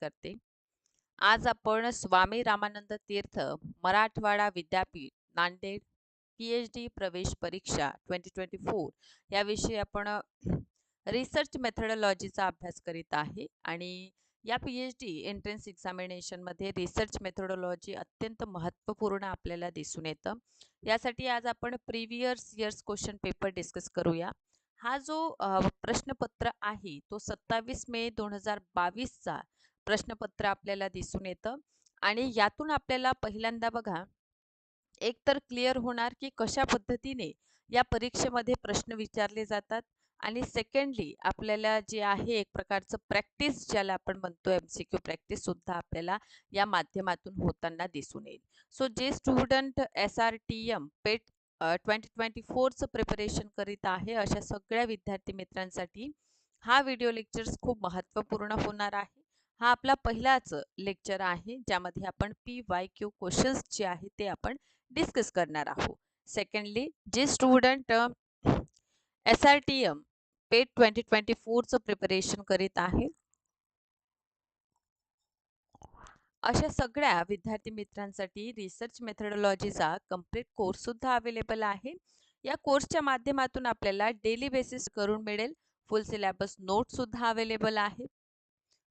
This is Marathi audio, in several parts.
करते. आज आपण स्वामी रामानंद तीर्थ मराठवाडा विद्यापीठ नांदेड पी एच डी प्रवेश परीक्षा ट्वेंटी ट्वेंटी फोर याविषयी आपण रिसर्च मेथडॉलॉजीचा अभ्यास करीत आहे आणि या पी एच डी एंट्रन्स एक्झामिनेशनमध्ये रिसर्च मेथडॉलॉजी अत्यंत महत्त्वपूर्ण आपल्याला दिसून येतं. यासाठी आज आपण previous years question paper discuss करूया. हा जो प्रश्नपत्र आहे तो सत्तावीस मे दोन हजार बावीसचा प्रश्नपत्र आपल्याला दिसून येतं. आणि यातून आपल्याला पहिल्यांदा बघा एक तर क्लिअर होणार की कशा पद्धतीने या परीक्षेमध्ये प्रश्न विचारले जातात. आणि सेकंडली आपल्याला जे आहे एक प्रकारचं प्रॅक्टिस ज्याला आपण म्हणतो एम सी क्यू प्रॅक्टिस सुद्धा आपल्याला या माध्यमातून होताना दिसून येईल. सो जे student S R T M PET twenty twenty फोरचं preparation करीत आहे अशा सगळ्या विद्यार्थी मित्रांसाठी हा व्हिडिओ लेक्चर्स खूप महत्त्वपूर्ण होणार आहे. हा आपला पहिलाच लेक्चर आहे ज्यामध्ये आपण पी वाय क्यू क्वेश्चन्स जे आहे ते आपण डिस्कस करणार आहोत. सेकंडली जे student S R T M PET twenty twenty फोरचं preparation करीत आहे. अशा सगळ्या विद्यार्थी मित्रांसाठी रिसर्च मेथडॉलॉजीचा कंप्लीट कोर्ससुद्धा अवेलेबल आहे. या कोर्सच्या माध्यमातून आपल्याला डेली बेसिस करून मिळेल. फुल सिलेबस नोटसुद्धा अवेलेबल आहे.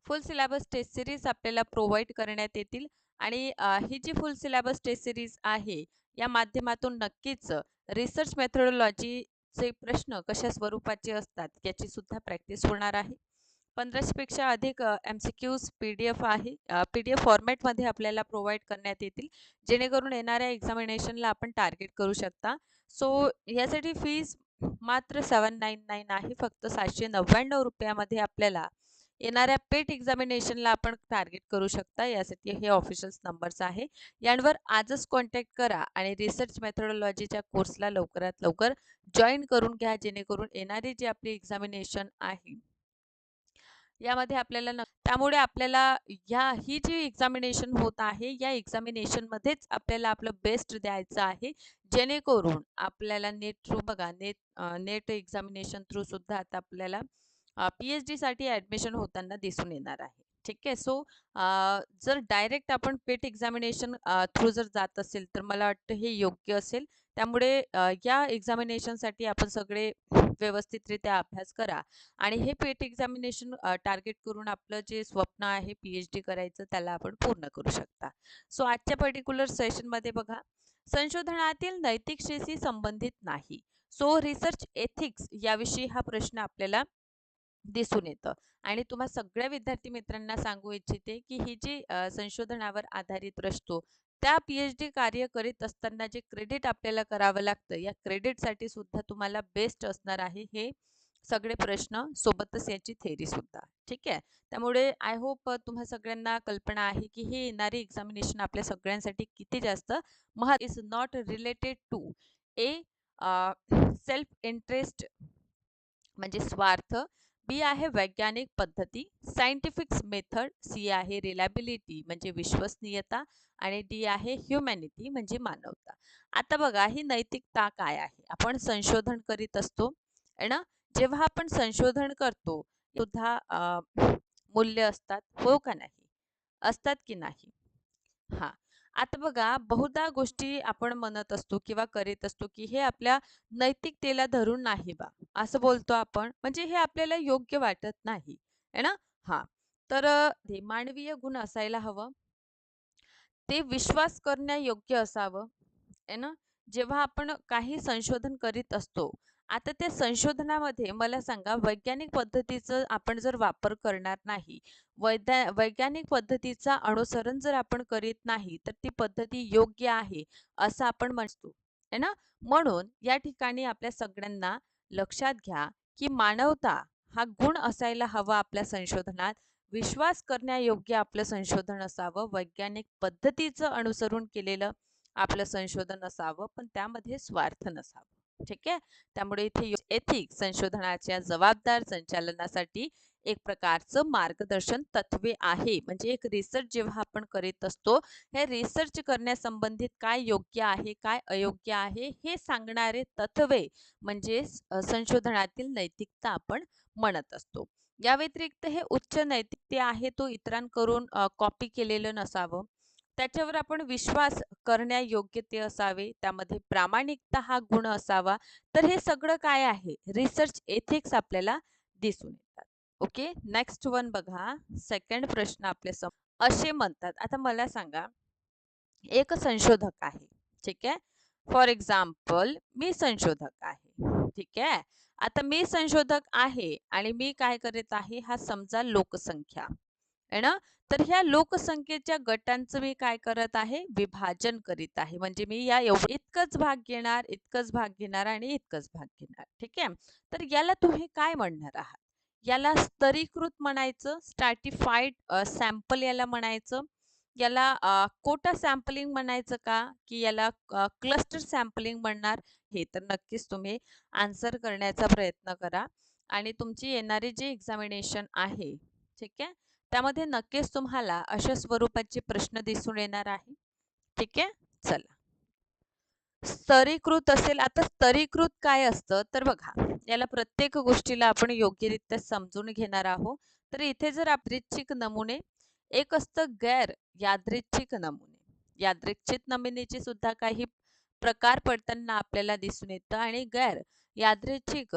फुल सिलेबस टेस्ट सिरीज आपल्याला प्रोव्हाइड करण्यात येतील. आणि ही जी फुल सिलेबस टेस्ट सिरीज आहे या माध्यमातून नक्कीच रिसर्च मेथडॉलॉजीचे प्रश्न कशा स्वरूपाचे असतात याची सुद्धा प्रॅक्टिस होणार आहे. पंधराशेपेक्षा अधिक M C Qs P D F आहे पी डी एफ फॉर्मॅटमध्ये आपल्याला प्रोव्हाइड करण्यात येतील. जेणेकरून येणाऱ्या एक्झामिनेशनला आपण टार्गेट करू शकता. सो यासाठी फीज मात्र सेवन नाईन नाईन आहे. फक्त सातशे नव्याण्णव रुपयामध्ये आपल्याला येणाऱ्या पेट एक्झामिनेशनला आपण टार्गेट करू शकता. यासाठी हे ऑफिशियल्स नंबर्स आहे. यांवर आजच कॉन्टॅक्ट करा आणि रिसर्च मेथडॉलॉजीच्या कोर्सला लवकरात लवकर जॉईन करून घ्या जेणेकरून येणारी जी आपली एक्झामिनेशन आहे यामध्ये आपल्याला त्यामुळे आपल्याला ह्या ही जी एक्झामिनेशन होत आहे या एक्झामिनेशनमध्येच आपल्याला आपलं बेस्ट द्यायचं आहे. जेणेकरून आपल्याला नेट थ्रू बघा नेट नेट एक्झामिनेशन थ्रू सुद्धा आता आपल्याला पी एच डीसाठी ॲडमिशन होताना दिसून येणार आहे. ठीक आहे? सो जर डायरेक्ट आपण पेट एक्झामिनेशन थ्रू जर जात असेल तर मला वाटतं हे योग्य असेल. त्यामुळे या एक्झामिनेशनसाठी आपण सगळे व्यवस्थितरित्या अभ्यास करा. आणि हे पेट एक्झामिनेशन टार्गेट करून आपलं जे स्वप्न आहे पी एच डी करायचं त्याला आपण पूर्ण करू शकता. सो आजच्या पर्टिक्युलर सेशनमध्ये बघा. संशोधनातील नैतिकतेशी संबंधित नाही. सो रिसर्च एथिक्स याविषयी हा प्रश्न आपल्याला दिसून येतं. आणि तुम्हा सगळ्या विद्यार्थी मित्रांना सांगू इच्छिते की ही जी संशोधनावर आधारित असतो त्या पी एच डी कार्य करीत असताना जे क्रेडिट आपल्याला करावं लागतं या क्रेडिटसाठी सुद्धा तुम्हाला बेस्ट असणार आहे हे सगळे प्रश्न सोबतच याची थेरी सुद्धा. ठीक आहे? त्यामुळे आय होप तुम्हा सगळ्यांना कल्पना आहे की हे येणारी एक्झामिनेशन आपल्या सगळ्यांसाठी किती जास्त महा is not related to a self interest म्हणजे स्वार्थ बी आहे वैज्ञानिक पद्धती सायंटिफिक मेथड सी आहे रिलॅबिलिटी म्हणजे विश्वसनीयता आणि डी आहे ह्युमॅनिटी म्हणजे मानवता. आता बघा ही नैतिकता काय आहे? आपण संशोधन करीत असतो ना? जेव्हा आपण संशोधन करतो सुद्धा मूल्य असतात हो का नाही? असतात की नाही? हा. आता बघा बहुधा गोष्टी आपण म्हणत असतो किंवा करीत असतो की हे आपल्या नैतिकतेला धरून नाही बा. असं बोलतो आपण. म्हणजे हे आपल्याला योग्य वाटत नाही. है ना? हा. तर मानवीय गुण असायला हवं. ते विश्वास करण्यायोग्य असावं. आहे ना? जेव्हा आपण काही संशोधन करीत असतो आता त्या संशोधनामध्ये मला सांगा वैज्ञानिक पद्धतीचं आपण जर वापर करणार नाही वैद्या वैज्ञानिक पद्धतीचा अनुसरण जर आपण करीत नाही तर ती पद्धती योग्य आहे असं आपण म्हणतो है ना? म्हणून या ठिकाणी आपल्या सगळ्यांना लक्षात घ्या की मानवता हा गुण असायला हवा आपल्या संशोधनात. विश्वास करण्यायोग्य आपलं संशोधन असावं वैज्ञानिक पद्धतीचं अनुसरण केलेलं आपलं संशोधन असावं पण त्यामध्ये स्वार्थ नसावं. ठीक आहे? त्यामुळे इथे एथिक संशोधनाच्या जबाबदार संचालनासाठी एक प्रकारचं मार्गदर्शन तत्वे आहे. म्हणजे एक रिसर्च जेव्हा आपण करीत असतो हे रिसर्च करण्यासंबंधित काय योग्य आहे काय अयोग्य आहे हे सांगणारे तत्वे म्हणजे संशोधनातील नैतिकता आपण म्हणत असतो. या व्यतिरिक्त हे उच्च नैतिकते आहे तो इतरांकडून कॉपी केलेलं नसावं. त्याच्यावर आपण विश्वास करण्यायोग्य ते असावे त्यामध्ये प्रामाणिकता हा गुण असावा. तर हे सगळं काय आहे? रिसर्च एथिक्स आपल्याला दिसून येतात. ओके? नेक्स्ट वन बघा. सेकंड प्रश्न आपल्यासमोर असे म्हणतात. आता मला सांगा एक संशोधक आहे ठीक आहे? फॉर एक्झाम्पल मी संशोधक आहे ठीक आहे? आता मी संशोधक आहे आणि मी काय करत आहे? हा समजा लोकसंख्या. आहे ना? तर ह्या लोकसंख्येच्या गटांचं मी काय करत आहे? विभाजन करीत आहे. म्हणजे मी या एवढं इतकंच भाग घेणार इतकंच भाग घेणार आणि इतकंच भाग घेणार. ठीक आहे? तर याला तुम्ही काय म्हणणार आहात? याला स्तरीकृत म्हणायचं स्टार्टिफाईड सॅम्पल याला म्हणायचं याला कोटा सॅम्पलिंग म्हणायचं का? की याला क्लस्टर सॅम्पलिंग म्हणणार? हे तर नक्कीच तुम्ही आन्सर करण्याचा प्रयत्न करा. आणि तुमची येणारी जी एक्झामिनेशन आहे ठीक आहे? त्यामध्ये नक्कीच तुम्हाला अशा स्वरूपाचे प्रश्न दिसून येणार आहे. ठीक आहे? चला. स्तरीकृत असेल आता स्तरीकृत काय असतं? तर बघा याला प्रत्येक गोष्टीला आपण योग्यरित्या समजून घेणार आहोत. तर इथे जर यादृच्छिक नमुने एक असतं गैर यादृच्छिक नमुने. यादृच्छिक नमुनेचे सुद्धा काही प्रकार पडताना आपल्याला दिसून येतं आणि गैर यादृच्छिक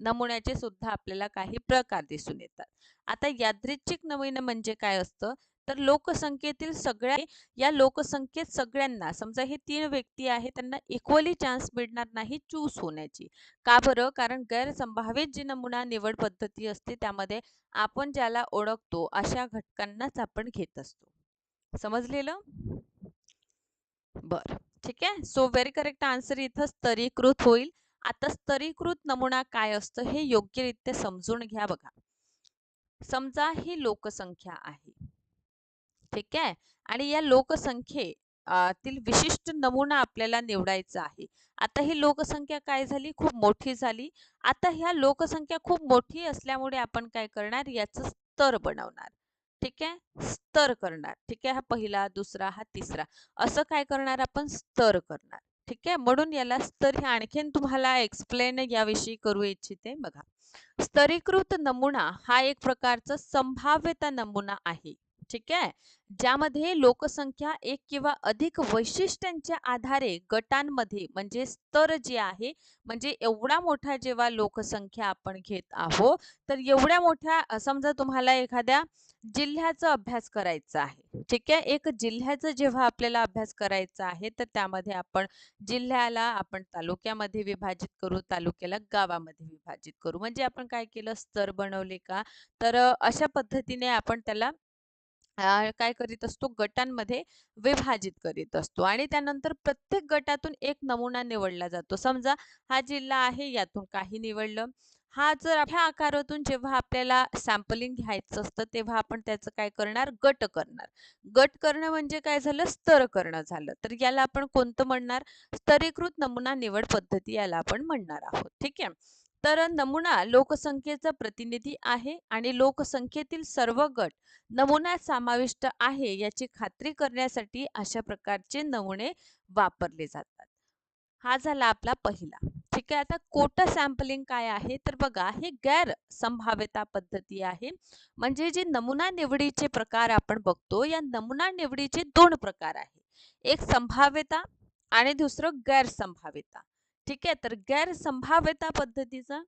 नमुन्याचे सुद्धा आपल्याला काही प्रकार दिसून येतात. आता यादृच्छिक नमुने म्हणजे काय असतं? तर लोकसंख्येतील सगळ्या या लोकसंख्येत सगळ्यांना समजा हे तीन व्यक्ती आहेत त्यांना इक्वली चान्स मिळणार नाही चूज होण्याची. का बरं? कारण गैरसंभावित जी नमुना निवड पद्धती असते त्यामध्ये आपण ज्याला ओळखतो अशा घटकांनाच आपण घेत असतो. समजलेलं? बर. ठीक आहे? सो व्हेरी करेक्ट आन्सर इथं स्तरीकृत होईल. आता स्तरीकृत नमुना काय असतं हे योग्यरित्या समजून घ्या बघा. समजा ही लोकसंख्या आहे. ठीक आहे? आणि या लोकसंख्ये तील विशिष्ट नमुना आपल्याला निवडायचा आहे. आता ही लोकसंख्या काय झाली? खूप मोठी झाली. आता ह्या लोकसंख्या खूप मोठी असल्यामुळे आपण काय करणार? याचं स्तर बनवणार. ठीक आहे? स्तर करणार. ठीक आहे? हा पहिला दुसरा हा तिसरा. असं काय करणार? आपण स्तर करणार. ठीक आहे? म्हणून याला स्तर हे आणखीन तुम्हाला एक्सप्लेन याविषयी करू इच्छिते बघा. स्तरीकृत नमुना हा एक प्रकारचा संभाव्यता नमुना आहे. ठीक आहे? ज्यामध्ये लोकसंख्या एक किंवा अधिक वैशिष्ट्यांच्या आधारे गटांमध्ये म्हणजे स्तर जे आहे म्हणजे एवढा मोठा जेव्हा लोकसंख्या आपण घेत आहोत तर एवढ्या मोठ्या समजा तुम्हाला एखाद्या जिल्ह्याचा अभ्यास करायचा आहे. ठीक आहे? एक जिल्ह्याचा जेव्हा आपल्याला अभ्यास करायचा आहे तर त्यामध्ये आपण जिल्ह्याला आपण तालुक्यामध्ये विभाजित करू तालुक्याला गावामध्ये विभाजित करू. म्हणजे आपण काय केलं? स्तर बनवले का? तर अशा पद्धतीने आपण त्याला काय करीत असतो? गटांमध्ये विभाजित करीत असतो. आणि त्यानंतर प्रत्येक गटातून एक नमुना निवडला जातो. समजा हा जिल्हा आहे यातून काही निवडलं. हा जर ह्या आकारातून जेव्हा आपल्याला सॅम्पलिंग घ्यायचं असतं तेव्हा आपण त्याचं काय करणार? गट करणार. गट करणं म्हणजे काय झालं? स्तर करणं झालं. तर याला आपण कोणतं म्हणणार? स्तरीकृत नमुना निवड पद्धती याला आपण म्हणणार आहोत. ठीक आहे? तर नमुना लोकसंख्येचा प्रतिनिधी आहे आणि लोकसंख्येतील सर्व गट नमुन्यात समाविष्ट आहे याची खात्री करण्यासाठी अशा प्रकारचे नमुने वापरले जातात. हा झाला आपला पहिला. ठीक आहे आता कोटा सॅम्पलिंग काय आहे? तर बघा हे गैर संभाव्यता पद्धती आहे. म्हणजे जे नमुना निवडीचे प्रकार आपण बघतो या नमुना निवडीचे दोन प्रकार आहे. एक संभाव्यता आणि दुसरं गैर संभाव्यता. ठीक आहे? तर गैर संभाव्यता पद्धतीचा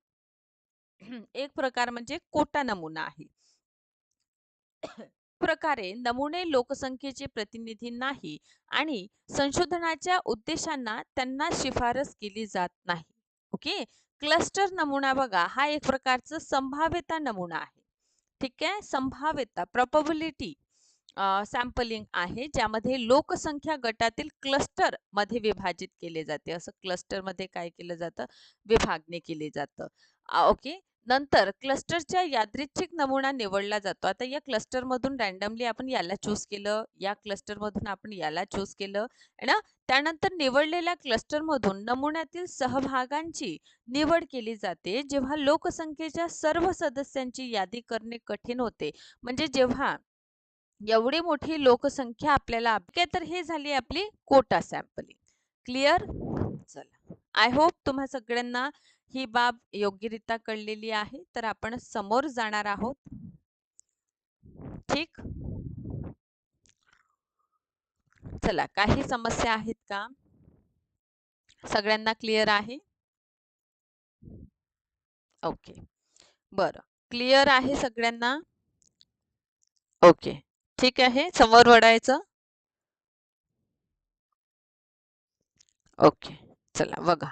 एक प्रकार म्हणजे कोटा नमुना आहे. प्रकारे नमुने लोकसंख्येचे प्रतिनिधी नाही आणि संशोधनाच्या उद्देशांना त्यांना शिफारस केली जात नाही. ओके? क्लस्टर नमुना बघा हा एक प्रकारचा संभाव्यता नमुना आहे. ठीक आहे? संभाव्यता प्रॉपबिलिटी सॅम्पलिंग आहे ज्यामध्ये लोकसंख्या गटातील क्लस्टरमध्ये विभाजित केले जाते. असं क्लस्टरमध्ये काय केलं जातं? विभागणी केली जातं. ओके? नंतर क्लस्टरच्या यादृच्छिक नमुना निवडला जातो. आता या क्लस्टरमधून रँडमली आपण याला चूज केलं या क्लस्टर मधून आपण याला चूज केलं ना? त्यानंतर निवडलेल्या क्लस्टर मधून नमुन्यातील सहभागांची निवड केली जाते. जेव्हा लोकसंख्येच्या सर्व सदस्यांची यादी करणे कठीण होते. म्हणजे जेव्हा एवढी मोठी लोकसंख्या आपल्याला तर हे झाली आपली कोटा सॅम्पलिंग. क्लिअर? चला. आय होप तुम्हा सगळ्यांना ही बाब योग्यरित्या कळलेली आहे. तर आपण समोर जाणार आहोत. ठीक? चला काही समस्या आहेत का? सगळ्यांना क्लिअर आहे? ओके. बरं. क्लिअर आहे सगळ्यांना? ओके. ठीक आहे. समोर वडायचं ओके. चला बघा.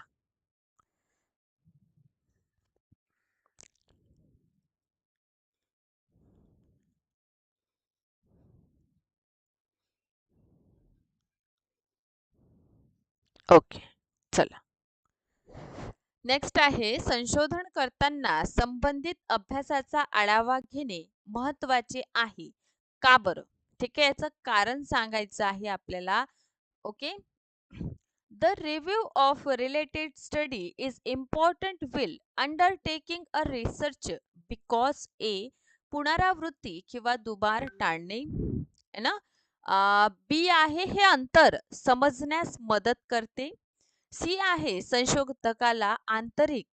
ओके चला. नेक्स्ट आहे संशोधन करताना संबंधित अभ्यासाचा आढावा घेणे महत्त्वाचे आहे. का बरं? ठीक आहे याचं कारण सांगायचं आहे आपल्याला okay? The review of related study is important will undertaking a research because a पुनरावृत्ती किंवा दुबार टाळणे है ना? बी आहे हे अंतर. समजण्यास मदत करते. सी आहे संशोधकाला आंतरिक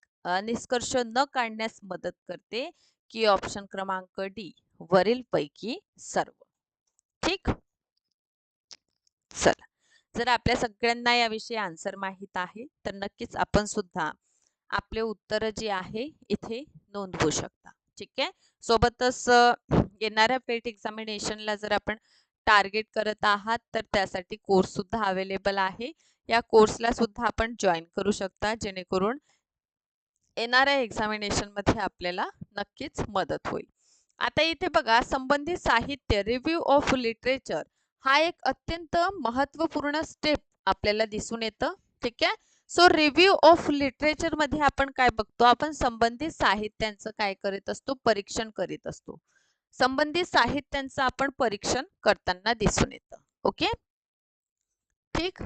निष्कर्ष न काढण्यास मदत करते. की ऑप्शन क्रमांक डी वरील पैकी सर्व. ठीक? चला. जर आपल्या सगळ्यांना याविषयी आन्सर माहीत आहे तर नक्कीच आपण सुद्धा आपले उत्तर जे आहे इथे नोंदवू शकता. ठीक आहे? सोबतच येणाऱ्या पेट एक्झामिनेशनला जर आपण टार्गेट करत आहात तर त्यासाठी कोर्स सुद्धा अवेलेबल आहे. या कोर्सला सुद्धा आपण जॉईन करू शकता जेणेकरून येणाऱ्या एक्झामिनेशनमध्ये आपल्याला नक्कीच मदत होईल. आता इथे बघा संबंधित साहित्य रिव्ह्यू ऑफ लिटरेचर हा एक अत्यंत महत्त्वपूर्ण स्टेप आपल्याला दिसून येतं ठीक आहे? सो रिव्ह्यू ऑफ लिटरेचरमध्ये आपण काय बघतो? आपण संबंधित साहित्यांचं काय करीत असतो? परीक्षण करीत असतो. संबंधित साहित्यांचं आपण परीक्षण करताना दिसून येतं. ओके? ठीक?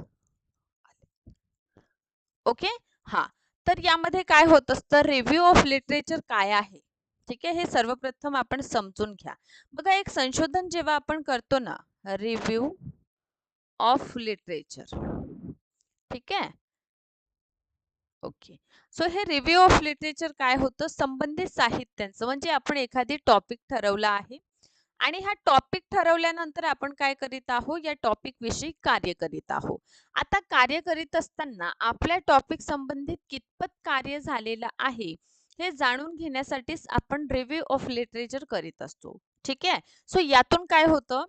ओके? हा. तर यामध्ये काय होत असतं? रिव्ह्यू ऑफ लिटरेचर काय आहे? ठीक आहे? हे सर्वप्रथम आपण समजून घ्या. बघा एक संशोधन जेव्हा आपण करतो ना रिव्ह्यू ऑफ लिटरेचर ठीक आहे? ओके. सो हे रिव्ह्यू ऑफ लिटरेचर काय होतं? संबंधित साहित्यांचं. म्हणजे आपण एखादी टॉपिक ठरवला आहे आणि हा टॉपिक ठरवल्यानंतर आपण काय करीत आहोत? या टॉपिक विषयी कार्य करीत आहोत. आता कार्य करीत असताना आपल्या टॉपिक संबंधित कितपत कार्य झालेलं आहे? हे जाणून घेण्यासाठीच आपण रिव्ह्यू ऑफ लिटरेचर करीत असतो. ठीक आहे? सो यातून काय होतं?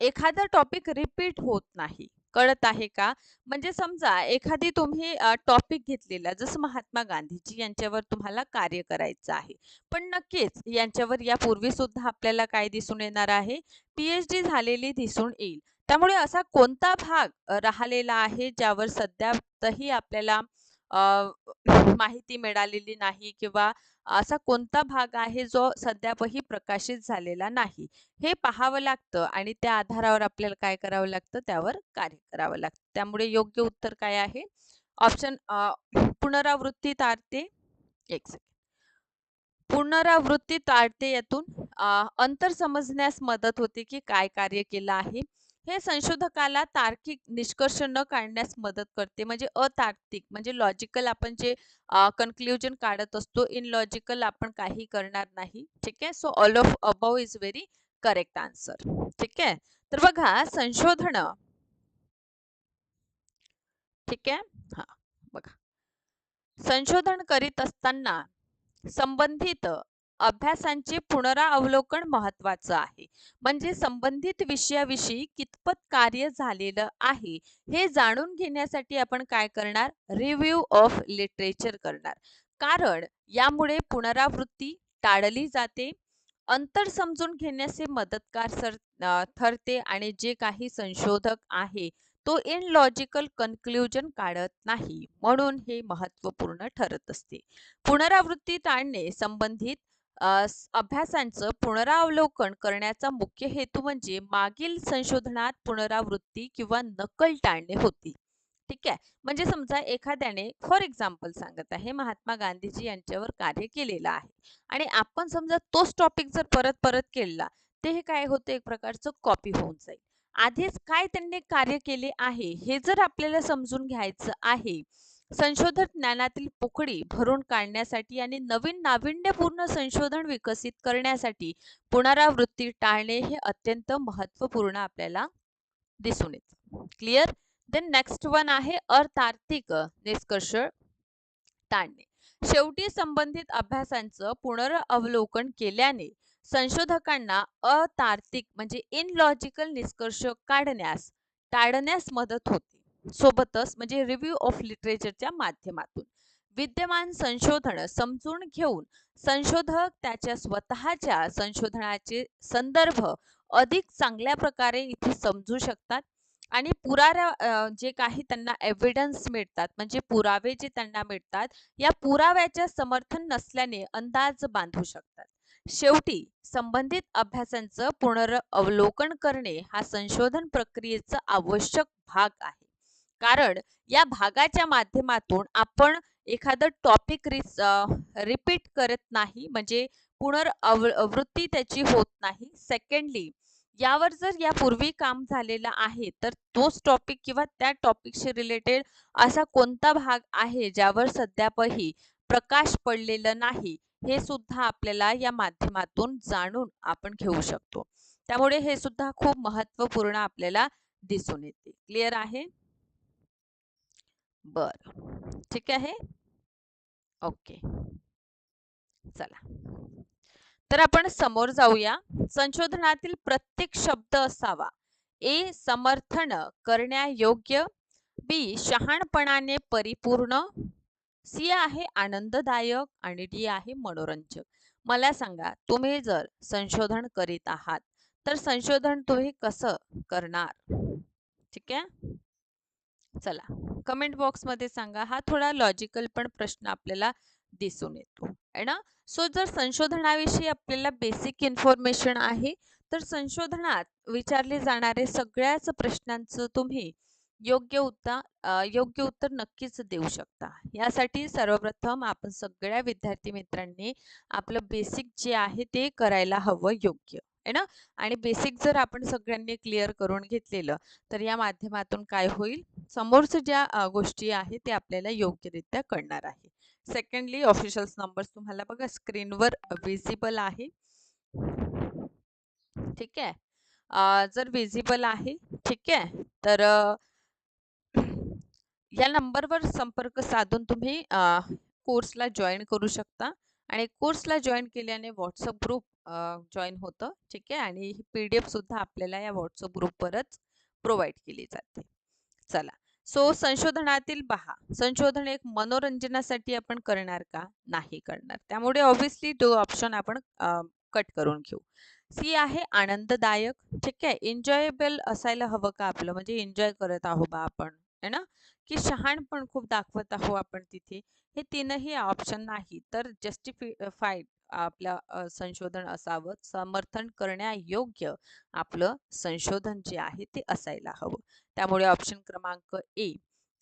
एखादा टॉपिक रिपीट होत नाही. कळत आहे का? म्हणजे समजा एखादी तुम्ही टॉपिक घेतलेला जसं महात्मा गांधीजी यांच्यावर तुम्हाला कार्य करायचं आहे. पण नक्कीच यांच्यावर यापूर्वी सुद्धा आपल्याला काय दिसून येणार आहे? पीएचडी झालेली दिसून येईल. त्यामुळे असा कोणता भाग राहिलेला आहे ज्यावर सध्या तही आपल्याला माहिती मिळालेली नाही किंवा असा कोणता भाग आहे जो सध्यापही प्रकाशित झालेला नाही. हे पाहावं लागतं आणि त्या आधारावर आपल्याला काय करावं लागतं त्यावर कार्य करावं लागतं. त्यामुळे योग्य उत्तर काय आहे? ऑप्शन पुनरावृत्ती तारते एक सेकंड पुनरावृत्ती ताळते यातून अंतर समजण्यास मदत होते की काय कार्य केलं आहे. हे संशोधकाला तार्किक निष्कर्ष न काढण्यास मदत करते. म्हणजे अतार्किक म्हणजे लॉजिकल आपण जे कन्क्ल्युजन काढत असतो इन लॉजिकल आपण काही करणार नाही. ठीक आहे? So all of above is very correct answer ठीक आहे? तर बघा संशोधन. ठीक आहे? हा बघा. संशोधन करीत असताना संबंधित अभ्यासांचे पुनरावलोकन महत्वाचं आहे. म्हणजे संबंधित विषयाविषयी कितपत कार्य झालेलं आहे हे जाणून घेण्यासाठी आपण काय करणार? रिव्ह्यू ऑफ लिटरेचर करणार. कारण यामुळे पुनरावृत्ती टाळली जाते अंतर समजून घेण्याचे सर ठरते आणि जे काही संशोधक आहे तो इन लॉजिकल कन्क्ल्युजन काढत नाही. म्हणून हे महत्त्वपूर्ण ठरत असते. पुनरावृत्ती टाळणे संबंधित अभ्यासांचं पुनरावलोकन करण्याचा मुख्य हेतू म्हणजे मागील संशोधनात पुनरावृत्ती किंवा नकल टाळणे होती. ठीक आहे? म्हणजे समजा एखाद्याने फॉर एक्झाम्पल सांगत आहे महात्मा गांधीजी यांच्यावर कार्य केलेलं आहे. आणि आपण समजा तोच टॉपिक जर परत परत केला ते हे काय होतं? एक प्रकारचं कॉपी होऊन जाईल. आधीच काय त्यांनी कार्य केले आहे हे जर आपल्याला समजून घ्यायचं आहे संशोधन ज्ञानातील पोकळी भरून काढण्यासाठी आणि नवीन नाविन्यपूर्ण संशोधन विकसित करण्यासाठी पुनरावृत्ती टाळणे हे अत्यंत महत्त्वपूर्ण आपल्याला दिसून येते. क्लिअर देन नेक्स्ट वन आहे अर्थार्थिक निष्कर्ष टाळणे. शेवटी संबंधित अभ्यासांचं पुनरावलोकन केल्याने संशोधकांना अतार्किक म्हणजे इनलॉजिकल निष्कर्ष काढण्यास टाळण्यास मदत होते. सोबतच म्हणजे रिव्ह्यू ऑफ लिटरेचरच्या माध्यमातून. विद्यमान संशोधन समजून घेऊन संशोधक त्याच्या स्वतःच्या संशोधनाचे संदर्भ अधिक चांगल्या प्रकारे इथे समजू शकतात आणि पुराव्या जे काही त्यांना एव्हिडन्स मिळतात म्हणजे पुरावे जे त्यांना मिळतात या पुराव्याच्या समर्थन नसल्याने अंदाज बांधू शकतात. शेवटी संबंधित अभ्यासांचं पुनर्वलोकन करणे हा संशोधन प्रक्रियेचा आवश्यक भाग आहे. कारण या भागाच्या माध्यमातून आपण एखादं टॉपिक रिपीट करत नाही म्हणजे पुनर्वृत्ती त्याची होत नाही. सेकंडली यावर जर यापूर्वी काम झालेलं आहे तर तोच टॉपिक किंवा त्या टॉपिकशी रिलेटेड असा कोणता भाग आहे ज्यावर सध्यापही प्रकाश पडलेला नाही हे सुद्धा आपल्याला या माध्यमातून जाणून आपण घेऊ शकतो. त्यामुळे हे सुद्धा खूप महत्त्वपूर्ण आपल्याला दिसून येते. क्लिअर आहे? बर. ठीक आहे? ओके. चला. तर आपण समोर जाऊया. संशोधनातील प्रत्येक शब्द असावा. ए समर्थन करण्यायोग्य. बी शहाणपणाने परिपूर्ण. सी आहे आनंददायक. आणि डी आहे मनोरंजक. मला सांगा तुम्ही जर संशोधन करीत आहात तर संशोधन तुम्ही कसं करणार? ठीक आहे? चला कमेंट बॉक्समध्ये सांगा हा थोडा लॉजिकल पण प्रश्न आपल्याला दिसून येतो आहे ना? सो जर संशोधनाविषयी आपल्याला बेसिक इन्फॉर्मेशन आहे तर संशोधनात विचारले जाणारे सगळ्याच प्रश्नांचं तुम्ही योग्य उत्तर योग्य उत्तर नक्कीच देऊ शकता. यासाठी सर्वप्रथम आपण सगळ्या विद्यार्थी मित्रांनी आपलं बेसिक जे आहे ते करायला हवं योग्य आहे ना? आणि बेसिक जर आपण सगळ्यांनी क्लिअर करून घेतलेलं तर या माध्यमातून काय होईल? समोरच्या ज्या गोष्टी आहेत ते आपल्याला योग्यरित्या कळणार आहे. सेकंडली ऑफिशियल्स नंबर तुम्हाला बघा स्क्रीनवर विजिबल आहे. ठीक आहे? जर विजिबल आहे ठीक आहे? तर या नंबरवर संपर्क साधून तुम्ही कोर्सला जॉईन करू शकता. आणि कोर्सला जॉईन केल्याने व्हॉट्सअप ग्रुप जॉईन होतं. ठीक आहे? आणि ही पी डी एफसुद्धा आपल्याला या व्हॉट्सअप ग्रुपवरच प्रोव्हाइड केली जाते. चला. सो संशोधनातील पहा संशोधन एक मनोरंजनासाठी आपण करणार का? नाही करणार. त्यामुळे ऑब्विसली तो ऑप्शन आपण कट करून घेऊ. सी आहे आनंददायक ठीक आहे? एन्जॉयबल असायला हवं का आपलं? म्हणजे एन्जॉय करत आहो बा आपण है ना? की शहाणपण खूप दाखवत आहो आपण तिथे. हे तीनही ऑप्शन नाही. तर जस्टिफाईड आपलं संशोधन असावं. समर्थन करण्यायोग्य आपलं संशोधन जे आहे ते असायला हवं. त्यामुळे ऑप्शन क्रमांक ए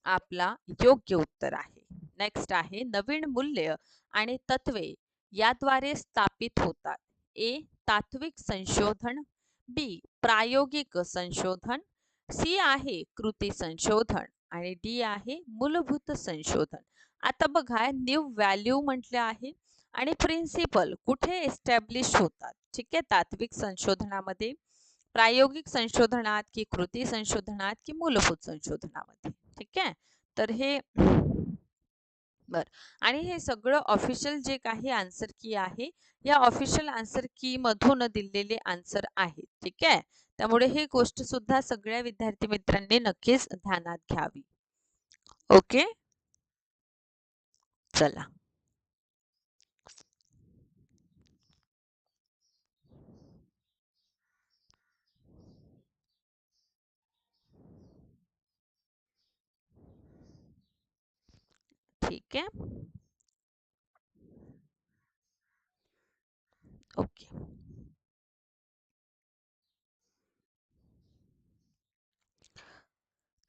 आपला योग्य उत्तर आहे. नेक्स्ट आहे नवीन मूल्य आणि तत्वे याद्वारे स्थापित होतात. ए तात्विक संशोधन. बी प्रायोगिक संशोधन. सी आहे कृती संशोधन आणि डी आहे मूलभूत संशोधन. आता बघा न्यू व्हॅल्यू म्हटलं आहे. आणि प्रिन्सिपल कुठे एस्टॅब्लिश होतात? ठीक आहे? तात्विक संशोधनामध्ये प्रायोगिक संशोधनात की कृती संशोधनात की मूलभूत संशोधनामध्ये? ठीक आहे? तर हे बर. आणि हे सगळं ऑफिशियल जे काही आन्सर की आहे या ऑफिशियल आन्सर की मधून दिलेले आन्सर आहे ठीक आहे? त्यामुळे ही गोष्ट सुद्धा सगळ्या विद्यार्थी मित्रांनी नक्कीच ध्यानात घ्यावी. ओके? चला. ठीक आहे. ओके.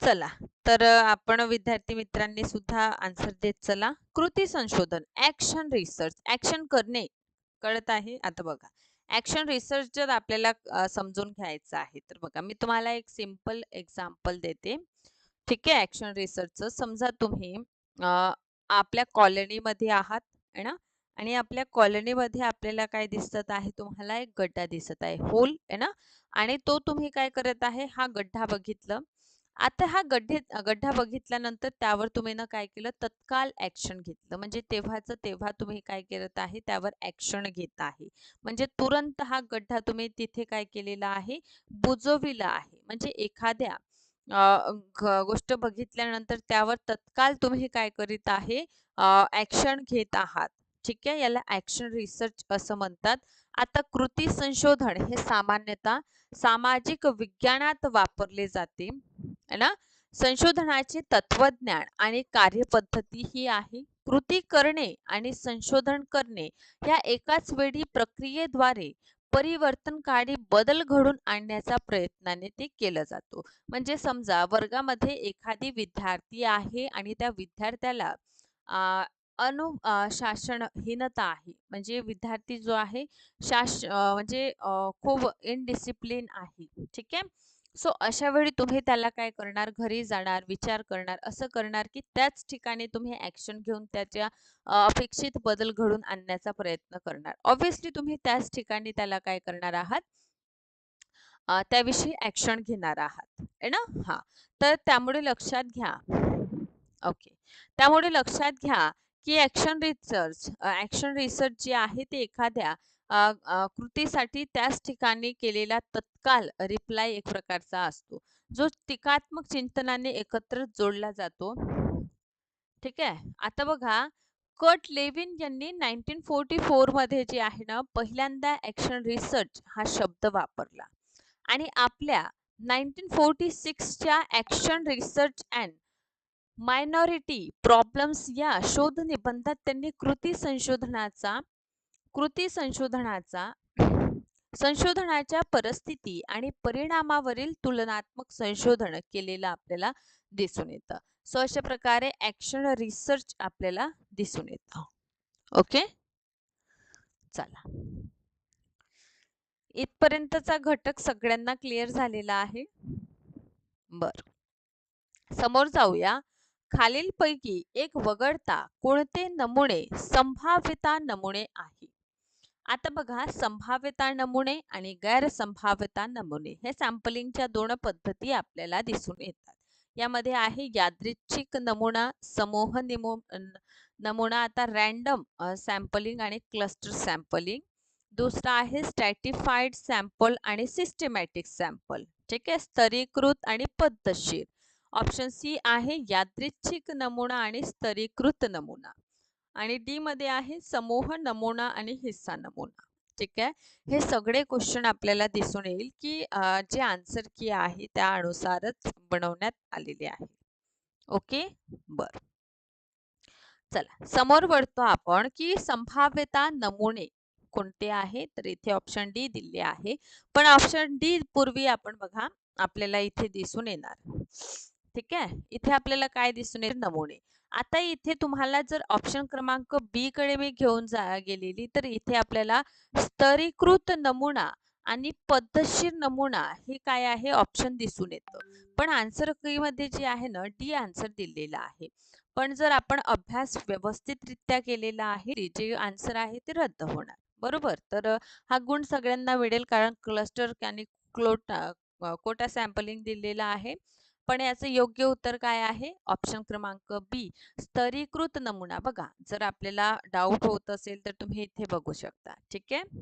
चला तर आपण विद्यार्थी मित्रांनी सुद्धा आन्सर देत चला. कृती संशोधन ऍक्शन रिसर्च ऍक्शन करणे कळत आहे? आता बघा. ऍक्शन रिसर्च जर आपल्याला समजून घ्यायचं आहे तर बघा मी तुम्हाला एक सिंपल एक्झाम्पल देते. ठीक आहे? ऍक्शन रिसर्चचं समजा तुम्ही आपल्या कॉलनीमध्ये आहात है ना? आणि आपल्या कॉलनीमध्ये आपल्याला काय दिसत आहे? तुम्हाला एक गड्डा दिसत आहे होल आहे ना? आणि तो तुम्ही काय करत आहे? हा गड्डा बघितलं. आता हा गड्ढे गड्डा बघितल्यानंतर त्यावर तुम्ही ना काय केलं? तत्काल ऍक्शन घेतलं. म्हणजे तेव्हाच तेव्हा तुम्ही काय करत आहे? त्यावर ऍक्शन घेत आहे. म्हणजे तुरंत हा गड्डा तुम्ही तिथे काय केलेला आहे? बुजविला आहे. म्हणजे एखाद्या अ, ग- गोष्ट बघितल्यानंतर त्यावर तत्काल तुम्ही काय करीत आहे? ऍक्शन घेत आहात. ठीक आहे? याला ऍक्शन रिसर्च असं म्हणतात. आता कृती संशोधन हे सामान्यतः सामाजिक विज्ञानात वापरले जाते. है ना? संशोधनाचे तत्वज्ञान आणि कार्यपद्धती ही आहे. कृती करणे आणि संशोधन करणे या एकाच वेळी प्रक्रियेद्वारे परिवर्तनकारी बदल घडून आणण्याचा प्रयत्नाने ते केलं जातो. म्हणजे समजा वर्गामध्ये एखादी विद्यार्थी आहे आणि त्या विद्यार्थ्याला अनु शासनहीनता आहे. म्हणजे विद्यार्थी जो आहे शास म्हणजे खूप इनडिसिप्लिन आहे. ठीक आहे? सो अशा वेळी तुम्ही त्याला काय करणार? घरी जाणार विचार करणार असं करणार की त्याच ठिकाणी तुम्ही ऍक्शन घेऊन त्याच्या अपेक्षित बदल घडून आणण्याचा प्रयत्न करणार. ऑब्व्हियसली तुम्ही त्याच ठिकाणी त्याला काय करणार आहात? त्याविषयी ऍक्शन घेणार आहात. आहे ना? हा. तर त्यामुळे लक्षात घ्या. ओके. त्यामुळे लक्षात घ्या की ऍक्शन रिसर्च ॲक्शन रिसर्च जे आहे ते एखाद्या कृतीसाठी त्याच ठिकाणी केलेला तत्काल रिप्लाय एक प्रकारचा असतो. जो टीकात्मक चिंतनाने एकत्र जोडला जातो. ठीक आहे? आता बघा कट लेविन यांनी नाईन्टीन फोर्टी फोरमध्ये जे आहे ना पहिल्यांदा ऍक्शन रिसर्च हा शब्द वापरला. आणि आपल्या nineteen forty सिक्सच्या action research and minority problems या शोध निबंधात त्यांनी कृती संशोधनाचा कृती संशोधनाचा संशोधनाच्या परिस्थिती आणि परिणामावरील तुलनात्मक संशोधन केलेलं आपल्याला दिसून येतं. सो अशा प्रकारे ऍक्शन रिसर्च आपल्याला दिसून येतं. ओके चला. इथपर्यंतचा घटक सगळ्यांना क्लिअर झालेला आहे. बर. समोर जाऊया. खालीलपैकी एक वगळता कोणते नमुने संभाव्यता नमुने आहे? आता बघा संभाव्यता नमुने आणि गैरसंभाव्यता नमुने हे सॅम्पलिंगच्या दोन पद्धती आपल्याला दिसून येतात. यामध्ये आहे यादृच्छिक नमुना समूह निमो नमुना आता रॅन्डम सॅम्पलिंग आणि क्लस्टर सॅम्पलिंग. दुसरा आहे स्टॅटिफाईड सॅम्पल आणि सिस्टमॅटिक सॅम्पल ठीक आहे स्तरीकृत आणि पद्धतशीर. ऑप्शन सी आहे यादृच्छिक नमुना आणि स्तरीकृत नमुना. आणि डी मध्ये आहे समूह नमुना आणि हिस्सा नमुना. ठीक आहे? हे सगळे क्वेश्चन आपल्याला दिसून येईल की जे आन्सर की आहे त्या अनुसारच बनवण्यात आलेले आहे. ओके बर. चला समोर वळतो आपण की संभाव्यता नमुने कोणते आहे? तर इथे ऑप्शन डी दिले आहे. पण ऑप्शन डी पूर्वी आपण बघा आपल्याला इथे दिसून येणार. ठीक आहे? इथे आपल्याला काय दिसून येईल? नमुने. आता इथे तुम्हाला जर ऑप्शन क्रमांक बी कडे मी घेऊन जा गेलेली तर इथे आपल्याला स्तरीकृत नमुना आणि पद्धतशीर नमुना हे काय आहे? ऑप्शन दिसून येतं. पण आन्सरमध्ये जे आहे ना डी आन्सर दिलेला आहे. पण जर आपण अभ्यास व्यवस्थितरित्या केलेला आहे जे आन्सर आहे ते रद्द होणार. बरोबर? तर हा गुण सगळ्यांना मिळेल कारण क्लस्टर आणि क्लोटा कोटा सॅम्पलिंग दिलेला आहे. पण याचं योग्य उत्तर काय आहे? ऑप्शन क्रमांक बी स्तरीकृत नमुना. बघा जर आपल्याला डाऊट होत असेल तर तुम्ही इथे बघू शकता. ठीक आहे?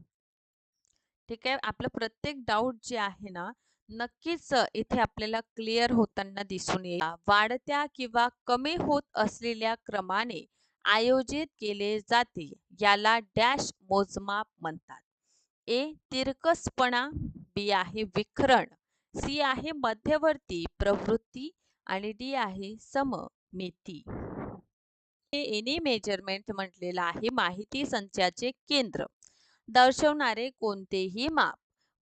ठीक आहे? आपलं प्रत्येक डाऊट जे आहे ना नक्कीच इथे आपल्याला क्लिअर होताना दिसून येईल. वाढत्या किंवा कमी होत असलेल्या क्रमाने आयोजित केले जाते याला डॅश मोजमाप म्हणतात. ए तिरकसपणा. बी आहे विखरण. सी आहे मध्यवर्ती प्रवृत्ती आणि डी आहे सममिती. एनी मेजरमेंट म्हटलेलं आहे माहिती संचाचे केंद्र. दर्शवणारे कोणतेही माप.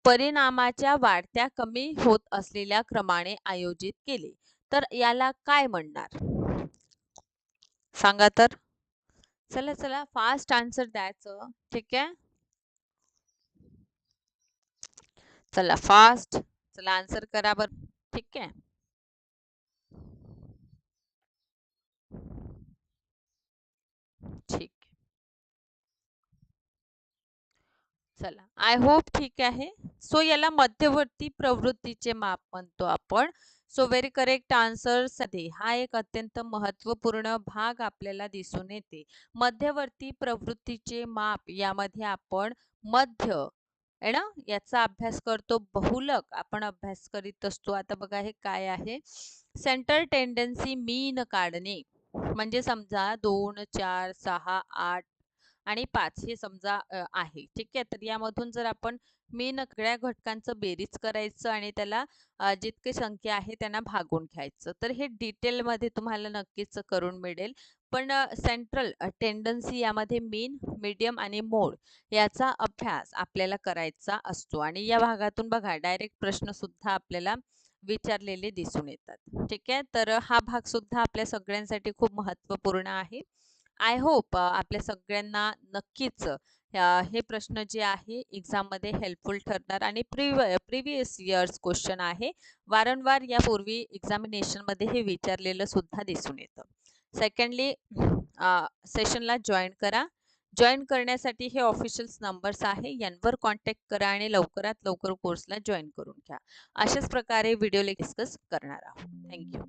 परिणामाच्या वाढत्या कमी होत असलेल्या क्रमाने आयोजित केले. तर याला काय म्हणणार? सांगा तर. चला चला फास्ट आन्सर द्यायचं. ठीक आहे? चला फास्ट चला आन्सर करा बर. ठीक आहे. ठीक चला आय होप ठीक आहे. सो याला मध्यवर्ती प्रवृत्तीचे माप म्हणतो आपण. सो व्हेरी करेक्ट आन्सरसाठी हा एक अत्यंत महत्त्वपूर्ण भाग आपल्याला दिसून येते. मध्यवर्ती प्रवृत्तीचे माप यामध्ये आपण मध्य आहे ना? याचा अभ्यास करतो बहुलक आपण अभ्यास करीत असतो. आता बघा हे काय आहे? सेंटर टेंडन्सी मीन काढणे. म्हणजे समजा दोन चार सहा आठ आणि पाच हे समजा आहे. ठीक आहे? तर यामधून जर आपण मेन सगळ्या घटकांचं बेरीज करायचं आणि त्याला जितकी संख्या आहे त्यांना भागून घ्यायचं. तर हे डिटेलमध्ये तुम्हाला नक्कीच करून मिळेल. पण सेंट्रल टेंडन्सी यामध्ये मेन मीडियम आणि मोड याचा अभ्यास आपल्याला करायचा असतो. आणि या भागातून बघा डायरेक्ट प्रश्न सुद्धा आपल्याला विचारलेले दिसून येतात. ठीक आहे? तर हा भाग सुद्धा आपल्या सगळ्यांसाठी खूप महत्त्वपूर्ण आहे. आय होप आपल्या सगळ्यांना नक्कीच हे प्रश्न जे आहे एक्झाममध्ये हेल्पफुल ठरणार आणि प्रिव प्रिव्हियस इयर्स क्वेश्चन आहे. वारंवार यापूर्वी एक्झामिनेशनमध्ये हे विचारलेलं सुद्धा दिसून येतं. सेकंडली सेशनला जॉईन करा. जॉईन करण्यासाठी हे ऑफिशियल्स नंबर्स आहे. यांवर कॉन्टॅक्ट करा आणि लवकरात लवकर कोर्सला जॉईन करून घ्या. अशाच प्रकारे व्हिडिओ डिस्कस करणार आहोत. थँक्यू